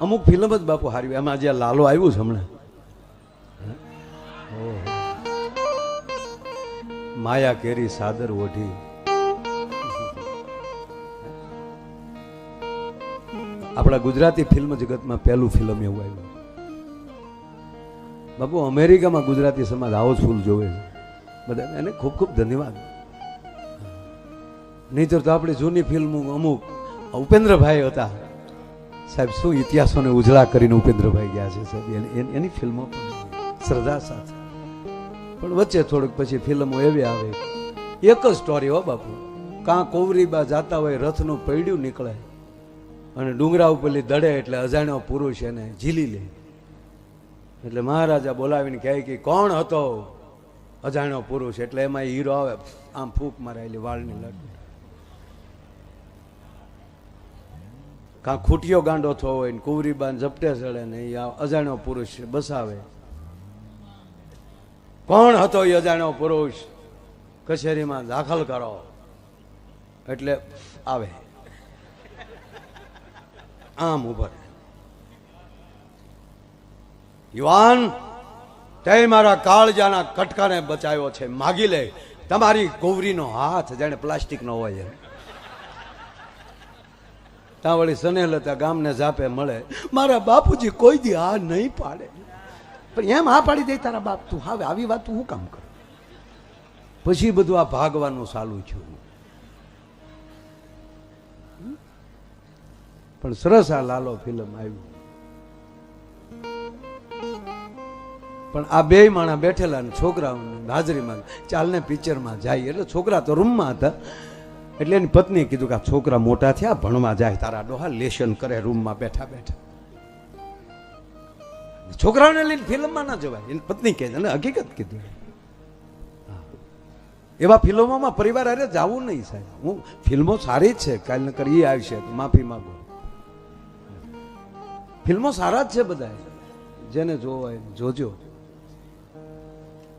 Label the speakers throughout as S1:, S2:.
S1: અમુક ફિલ્મ જ બાપુ હારી. એમાં જે લાલો આવ્યું છે હમણાં. માયા કેરી સાદર ઓઢી. આપણા ગુજરાતી ફિલ્મ જગતમાં પહેલું ફિલ્મ એવું આવ્યું. બાપુ, અમેરિકામાં ગુજરાતી સમાજ આવો જ ફૂલ જોવે છે. બધા એને ખૂબ ખૂબ ધન્યવાદ. નહીતર તો આપણી જૂની ફિલ્મો અમુક ઉપેન્દ્રભાઈ હતા. સાહેબ, શું ઇતિહાસોને ઉજળા કરીને ઉપેન્દ્રભાઈ ગયા છે સાહેબ? એની- ફિલ્મો પણ શ્રદ્ધા સાથે. પણ વચ્ચે થોડુંક પછી ફિલ્મો એવી આવે. એક જ સ્ટોરી હો બાપુ. કાં કોવરીબા જાતા હોય, રથનું પૈડ્યું નીકળે અને ડુંગરા ઉપરલી દડે એટલે અજાણ્યો પુરુષ એને ઝીલી લે. એટલે મહારાજા બોલાવીને કહે કે, કોણ હતો? અજાણ્યો પુરુષ. એટલે એમાં હીરો આવે, આમ ફૂંક મારેલી વાળની લાગી કાં ખૂટિયો ગાંડો થયો હોય ને કુવરીબાન ઝપટે ચડે ને એ અજાણ્યો પુરુષ બસાવે. કોણ હતો એ અજાણ્યો પુરુષ? કચેરીમાં દાખલ કરો. એટલે આવે. આમ ઉભર યુવાન તે મારા કાળજાના કટકાને બચાવ્યો છે, માગી લે. તમારી કુંવરીનો હાથ જાણે પ્લાસ્ટિકનો હોય એમ. ત્યાં વળી સનેહલતા ગામને જાપે મળે. મારા બાપુજી કોઈ દી આ નહીં પાડે. પણ એમ આ પાડી દે તારા બાપ, તું હવે આવી વાત તું હું કામ કર? પછી બધું આ ભાગવાનું ચાલુ થયું. પણ સરસ આ લાલો ફિલ્મ આવ્યું. પણ આ બે માણા બેઠેલા ને છોકરાઓની હાજરીમાં ચાલને પિક્ચરમાં જાય, એટલે છોકરા તો રૂમમાં હતા. એટલે એની પત્નીએ કીધું કે આ છોકરા મોટા થયા, ભણવા જાય, તારા ડોહા લેશન કરે, રૂમમાં બેઠા બેઠા. છોકરાઓને લઈને ફિલ્મમાં ના જવાય. એની પત્ની કહે છે હકીકત કીધું. એવા ફિલ્મોમાં પરિવાર અરે જવું નહીં સાહેબ. હું, ફિલ્મો સારી જ છે, કાલ નકર કરી આવશે માફી માંગો. ફિલ્મો સારા જ છે બધા જેને જોવો હોય જોજો.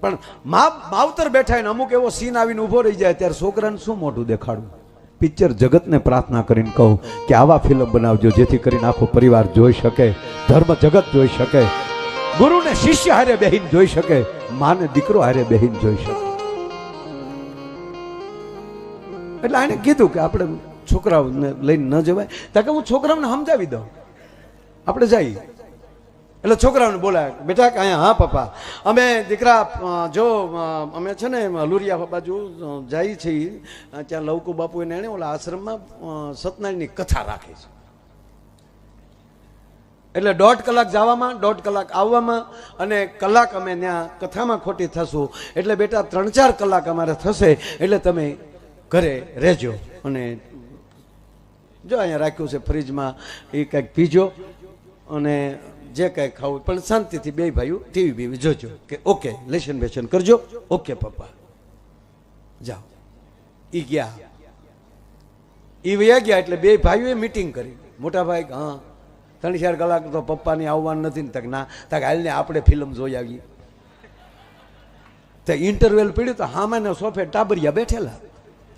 S1: પણ મા માવતર બેઠા ને અમુક એવો સીન આવીને ઊભો રહી જાય, ત્યારે છોકરાને શું મોઢું દેખાડવું? પિક્ચર જગતને પ્રાર્થના કરીને કહું કે આવા ફિલ્મ બનાવજો, જેથી કરીને આખો પરિવાર જોઈ શકે, ધર્મ જગત જોઈ શકે, ગુરુને શિષ્ય હારે બહેન જોઈ શકે, માને દીકરો હારે બહેન જોઈ શકે. એટલે આને કીધું કે આપણે છોકરાઓને લઈને ન જવાય. ત્યાં કે હું છોકરાઓને સમજાવી દઉં. આપણે જઈએ. એટલે છોકરાઓને બોલાય. બેટા અહીંયા હા, પપ્પા? અમે દીકરા જો અમે છે ને લુરિયા જો જઈએ છીએ ત્યાં લવકુ બાપુ એને એણે ઓલા આશ્રમમાં સત્યનારાયણની કથા રાખી છે. એટલે દોઢ કલાક જવામાં, દોઢ કલાક આવવામાં અને કલાક અમે ત્યાં કથામાં ખોટી થશું. એટલે બેટા, ત્રણ ચાર કલાક અમારે થશે, એટલે તમે ઘરે રહેજો અને જો અહીંયા રાખ્યું છે ફ્રીજમાં, એ કંઈક પીજો અને જે કંઈ ખાવું પણ શાંતિથી બે ભાઈઓ ટીવી બીવી જોજો કે ઓકે, લેશન બેસન કરજો. ઓકે, પપ્પા. જાઓ. ઈ ગયા. ઈ વયા ગયા એટલે બે ભાઈઓએ મીટિંગ કરી. મોટા ભાઈ હા, ત્રણ ચાર કલાક તો પપ્પાની આવવાનું નથી ને. તક ના. તક હાલને આપણે ફિલ્મ જોઈ આવીએ. તે ઇન્ટરવેલ પડ્યું તો હામાને સોફે ટાબરિયા બેઠેલા.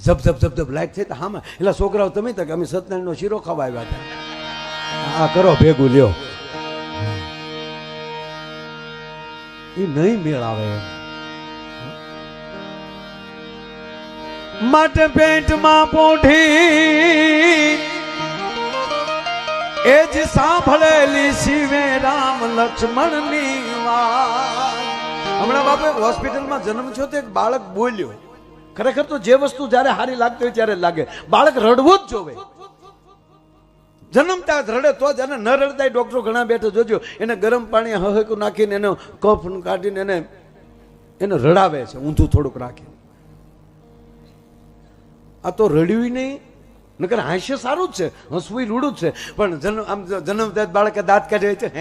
S1: ઝબ ઝબ ઝબ ઝબ લાઈટ થઈ તો હામાં. એટલે છોકરાઓ તમે તક અમે સત્યનારાયણનો શીરો ખાવા આવ્યા હતા. આ કરો, ભેગું લ્યો. એ નહીં મેળ આવે એમ માટે પેટમાં પોઠી એ જ સાંભળેલી શિવે રામ લક્ષ્મણની વાત. હમણાં બાપુ હોસ્પિટલમાં જન્મ થયો તો એક બાળક બોલ્યો. ખરેખર તો જે વસ્તુ જ્યારે હારી લાગતી હોય ત્યારે લાગે. બાળક રડવું જ જોવે. જન્મતા જ રડે, તો જ અને ન રડતા ડૉક્ટરો ઘણા બેઠા, જોજો, એને ગરમ પાણી હહકું નાખીને એને કફ કાઢીને એને એને રડાવે છે, ઊંધું થોડુંક રાખીને. આ તો રડ્યું નહીં, નકર હાસ્ય સારું જ છે, હસવું રૂડું જ છે. પણ જન્મ આમ જન્મતા જ બાળકે દાંત કાઢે છે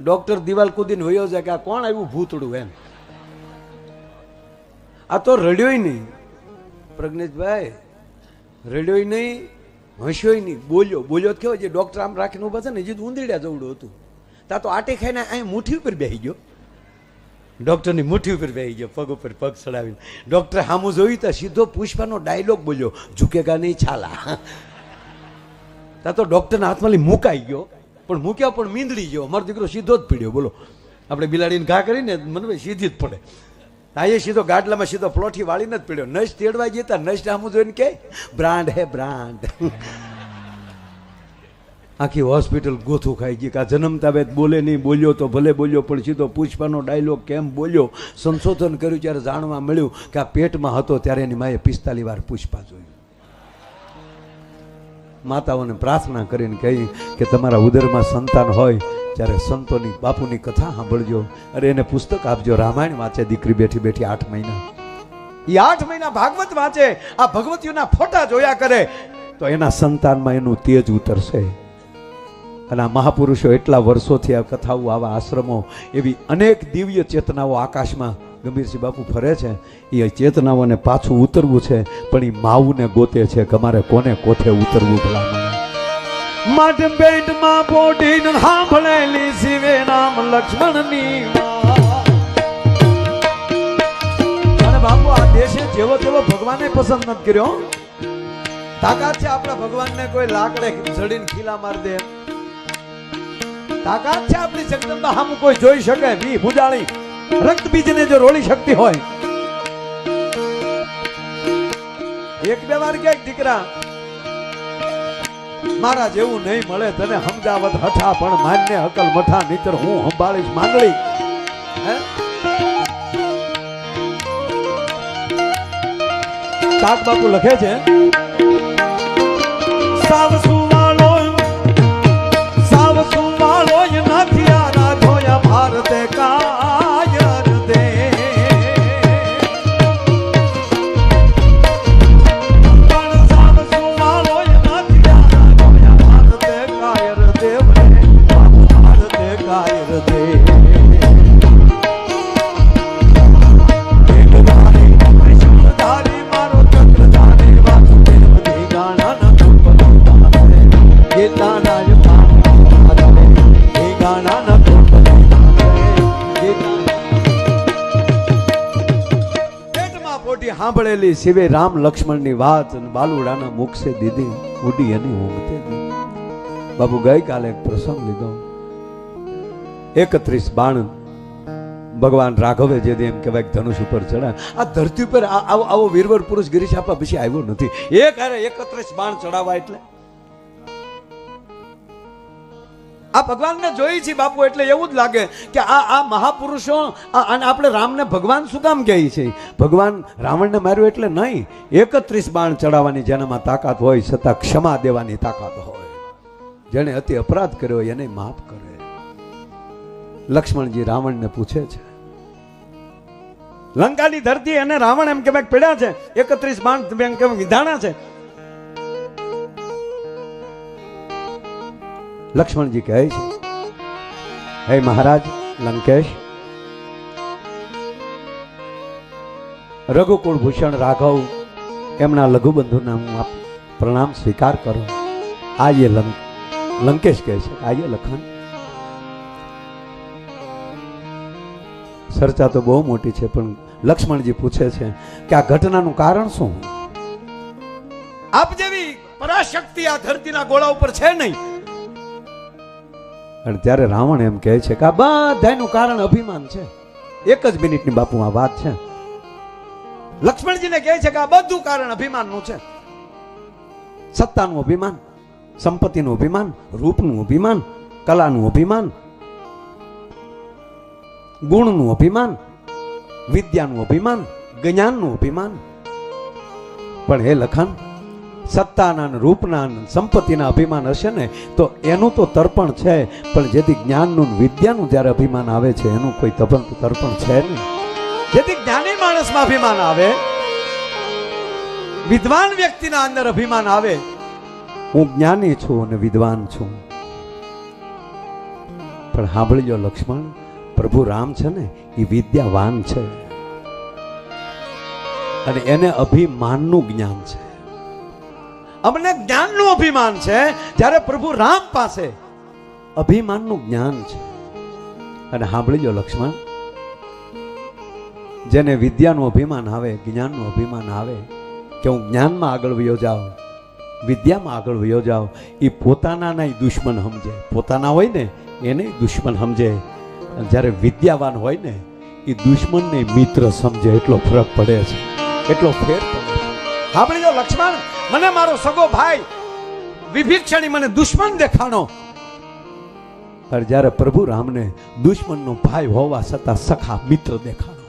S1: ડોક્ટર દિવાલ કૂદીને વયો જાય કે આ કોણ આવ્યું ભૂતડું એમ? આ તો રડ્યોય નહીં. પ્રજ્ઞેશભાઈ રડ્યોય નહીં, હસ્યોય નહીં. બોલ્યો બોલ્યો તો કેવો, જે ડૉક્ટર આમ રાખીને ઊભા છે ને જે ઉંદરડ્યા જવડું હતું. તા તો આટે ખાઈને અહીં મુઠ્ઠી ઉપર બેસી ગયો. ડોક્ટરની મુઠ્ઠી ઉપર બેસી ગયો, પગ ઉપર પગ ચડાવીને. ડૉક્ટર સામું જોયું તો સીધો પુષ્પાનો ડાયલોગ બોલ્યો, ઝૂકેગા નહીં છાલા. ત્યાં તો ડૉક્ટરના હાથમાં મુકાઈ ગયો, પણ મૂક્યા પણ મીંદડી ગયો. અમારો દીકરો સીધો જ પીડ્યો, બોલો. આપણે બિલાડીને ઘા કરીને મને સીધી જ પડે. એ સીધો ગાડલામાં સીધો પ્લોઠી વાળીને જ પીડ્યો. નશ તેડવા જતા નશ આમું જોઈને કે, બ્રાન્ડ હે, બ્રાન્ડ. આખી હોસ્પિટલ ગોથું ખાઈ ગઈ, કે જન્મતા વેદ બોલે નહીં, બોલ્યો તો ભલે બોલ્યો, પણ સીધો પૂછવાનો ડાયલોગ કેમ બોલ્યો? સંશોધન કર્યું, ત્યારે જાણવા મળ્યું કે આ પેટમાં હતો, ત્યારે એની માએ પિસ્તાલી વાર પૂછપા જોયું માતાઓને પ્રાર્થના કરીને કહી કે તમારા ઉદરમાં સંતાન હોય, ત્યારે સંતોની બાપુની કથા સાંભળજો. અરે એને પુસ્તક આપજો. રામાયણ વાંચે, દીકરી બેઠી બેઠી આઠ મહિના. એ આઠ મહિના ભાગવત વાંચે, આ ભગવતીઓના ફોટા જોયા કરે, તો એના સંતાનમાં એનું તેજ ઉતરશે. અને આ મહાપુરુષો એટલા વર્ષોથી આ કથાઓ, આવા આશ્રમો, એવી અનેક દિવ્ય ચેતનાઓ આકાશમાં ગંભીરસિંહ બાપુ ફરે છે, એ ચેતનાઓને પાછું ઉતરવું છે, પણ એ માવુને ગોતે છે અમારે કોને કોઠે ઉતરવું ભલા માટ પેટમાં પોટીને સાંભળેલી શિવે નામ લક્ષ્મણની અને બાપુ, આ દેશે જેવો તેવો ભગવાને પસંદ નથી કર્યો તાકાત છે આપણા ભગવાનને કોઈ લાકડે જડીને ખીલા મારી દે. તાકાત છે આપણી જગદંબા હમ કોઈ જોઈ શકે બી ભુજાળી. રક્ત બીજને જો રોળી શકતી હોય. એક બે વાર ક્યાંક દીકરા, મારા જેવું નહીં મળે તને સમજાવત હઠા, પણ માન્ય હકલ મઠા નીતર હું સંભાળીશ માંગળી. કાક બાપુ લખે છે, સાવ સાંભળેલી શિવે રામ લક્ષ્મણની વાત બાલુડાના મુખ દીધી, ઉડી એની ઊંઘતે બાબુ ગઈકાલે એક પ્રસંગ લીધો. એકત્રીસ બાણ ભગવાન રાઘવે જે એમ કહેવાય ધનુષ ઉપર ચડાય, આ ધરતી ઉપર આવો આવો વીરવર પુરુષ ગિરીશ આપવા પછી આવ્યો નથી. એક હારે એકત્રીસ બાણ ચડાવવા એટલે? આ ભગવાનને જોઈ છે બાપુ, એટલે એવું જ લાગે કે આ આ મહાપુરુષો અને આપણે રામને ભગવાન શું કામ કહે છે? ભગવાન રાવણને માર્યો એટલે નહીં, એકત્રીસ બાણ ચડાવવાની જેનામાં તાકાત હોય, છતાં ક્ષમા દેવાની તાકાત હોય. જેણે અતિ અપરાધ કર્યો, એને માફ કરે. લક્ષ્મણજી રાવણને પૂછે છે, લંકાની ધરતી અને રાવણ એમ કેવાય પડ્યા છે? એકત્રીસ બાણ કેમ વિધાણા છે? લક્ષ્મણજી કહે છે, હે મહારાજ, લંકેશ, રઘુકુળ ભૂષણ રાઘવ એમના લઘુબંધુના હું પ્રણામ સ્વીકાર કરો. આજે લંક લંકેશ કહે છે આજે લખન ચર્ચા તો બહુ મોટી છે, પણ લક્ષ્મણજી પૂછે છે કે આ ઘટનાનું કારણ શું? આપ જેવી પરાશક્તિ આ ધરતીના ગોળા ઉપર છે નહીં અને ત્યારે રાવણ એમ કહે છે કે આ બધાનું કારણ અભિમાન છે. એક જ મિનિટની બાપુ, આ વાત છે. લક્ષ્મણજીને કહે છે કે આ બધું કારણ અભિમાનનું છે. સત્તાનું અભિમાન, સંપત્તિનું અભિમાન, રૂપનું અભિમાન, કલાનું અભિમાન, ગુણનું અભિમાન, વિદ્યાનું અભિમાન, જ્ઞાનનું અભિમાન. પણ હે લખન સત્તાના રૂપના સંપત્તિના અભિમાન હશે ને, તો એનું તો તર્પણ છે. પણ જેથી જ્ઞાનનું વિદ્યાનું જ્યારે અભિમાન આવે છે, એનું કોઈ તપન તર્પણ છે નહીં. જેથી જ્ઞાની માણસમાં અભિમાન આવે, વિદ્વાન વ્યક્તિના અંદર અભિમાન આવે, હું જ્ઞાની છું અને વિદ્વાન છું. પણ સાંભળજો લક્ષ્મણ, પ્રભુ રામ છે ને, એ વિદ્યાવાન છે. અને એને અભિમાનનું જ્ઞાન છે. અમને જ્ઞાનનું અભિમાન છે. જ્યારે પ્રભુ રામ પાસે અભિમાનનું જ્ઞાન છે. અને સાંભળીજો લક્ષ્મણ, જેને વિદ્યાનું અભિમાન આવે, જ્ઞાનનું અભિમાન આવે, કે હું જ્ઞાનમાં આગળ વયો જાઉં, વિદ્યામાં આગળ વયો જાઓ એ પોતાના દુશ્મન સમજે. પોતાના હોય ને, એને દુશ્મન સમજે. જ્યારે વિદ્યાવાન હોય ને, એ દુશ્મનને મિત્ર સમજે. એટલો ફરક પડે છે. એટલો ફેર પડે સાંભળી જાઓ લક્ષ્મણ, મને મારો સગો ભાઈ વિભીક્ષણી મને દુશ્મન દેખાણો. પણ જ્યારે પ્રભુ રામને દુશ્મનનો ભાઈ હોવા છતાં સખા મિત્ર દેખાણો.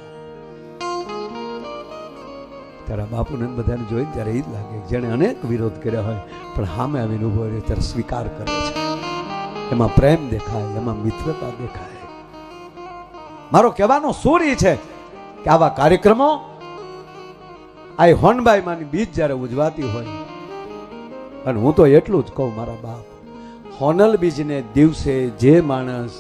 S1: ત્યારે બાપુને બધાને જોઈને ત્યારે એ જ લાગે, જેણે અનેક વિરોધ કર્યા હોય, પણ સામે આવીને ઊભો રહે ત્યારે સ્વીકાર કરે છે. એમાં પ્રેમ દેખાય, એમાં મિત્રતા દેખાય. મારો કહેવાનો સૂર એ છે કે આવા કાર્યક્રમો આ હોનબાઈ માની બીજ જ્યારે ઉજવાતી હોય. અને હું તો એટલું જ કહું મારા બાપ, હોનલ બીજને દિવસે જે માણસ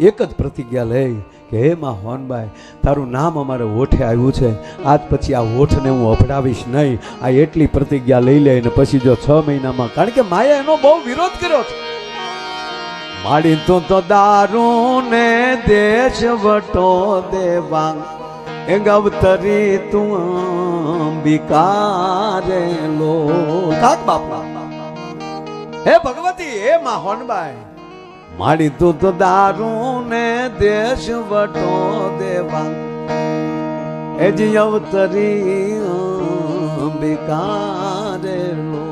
S1: એક જ પ્રતિજ્ઞા લે કે, હે માં હોનબાઈ, તારું નામ અમારે હોઠે આવ્યું છે. આજ પછી આ હોઠને હું અફડાવીશ નહીં. આ એટલી પ્રતિજ્ઞા લઈ લે અને પછી જો છ મહિનામાં, કારણ કે માયા એનો બહુ વિરોધ કર્યો છે. માડી તું તો દારૂ ને દેશ વટો દેવા. એ ગવતરી તું અંબિકારે લો. કાક બાપા. હે ભગવતી, હે માહોનબાઈ મારી તું તો દારૂ ને દેશ વટો દેવા. એ જ અવતરી અંબિકારે લો.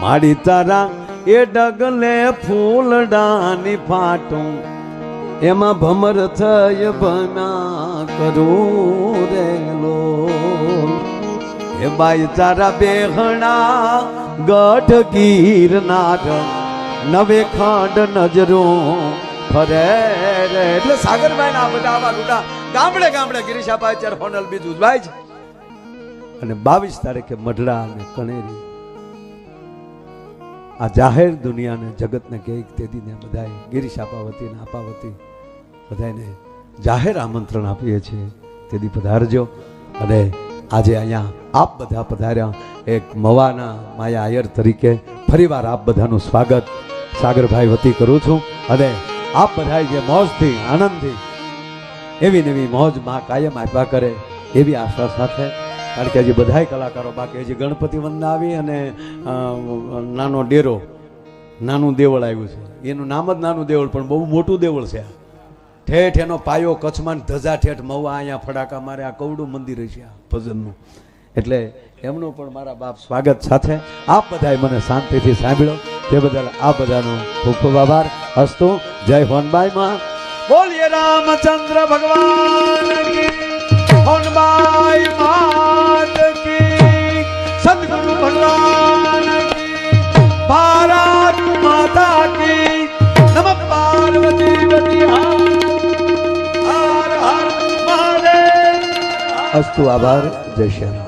S1: માડી તારા એ ડગલે ફૂલડાની ફાટું. એમાં ભમર થઈ ભમ્યા કરું રેલો એ બાઈ, તારા બેહણા ગઢ ગીરનાર, નવે ખાંડ નજરો ફરે એટલે સાગરભાઈ ના બધા આવા રૂડા ગામડે ગામડે ગિરીશાભાઈ ચાર હોનલ બીજું ભાઈ અને બાવીસ તારીખે મઢડા અને કણેરી. આ જાહેર દુનિયાને, જગતને કહે તે દીને બધાએ ગિરીશ આપાવતી ને આપાવતી બધાને જાહેર આમંત્રણ આપીએ છીએ. તેથી પધારજો. અને આજે અહીંયા આપ બધા પધાર્યા. એક મવાના માયા આયર તરીકે ફરીવાર આપ બધાનું સ્વાગત સાગરભાઈ વતી કરું છું. અને આપ બધાએ જે મોજથી, આનંદથી, એવી નવી મોજમાં કાયમ આપ્યા કરે એવી આશા સાથે. કારણ કે હજી બધાય કલાકારો બાકી હજી ગણપતિ વંદના આવી અને નાનો ડેરો, નાનું દેવળ આવ્યું છે. એનું નામ જ નાનું દેવળ, પણ બહુ મોટું દેવળ છે આ. ઠેઠ એનો પાયો કચ્છમાં ધજા ઠેઠ મવા અહીંયા ફડાકા મારે આ કવડું મંદિર છે આ ભજનનું. એટલે એમનું પણ મારા બાપ સ્વાગત સાથે આપ બધાએ મને શાંતિથી સાંભળ્યો તે બદલ આ બધાનો ખૂબ ખૂબ આભાર. હસ્તો, જય હોનબાઈ માં. બોલીએ રામચંદ્ર ભગવાન હોનબાઈ માત કી સદગુરુ ભગવાન ભારત માતા અસ્તુ આભાર. જય શ્રી રામ.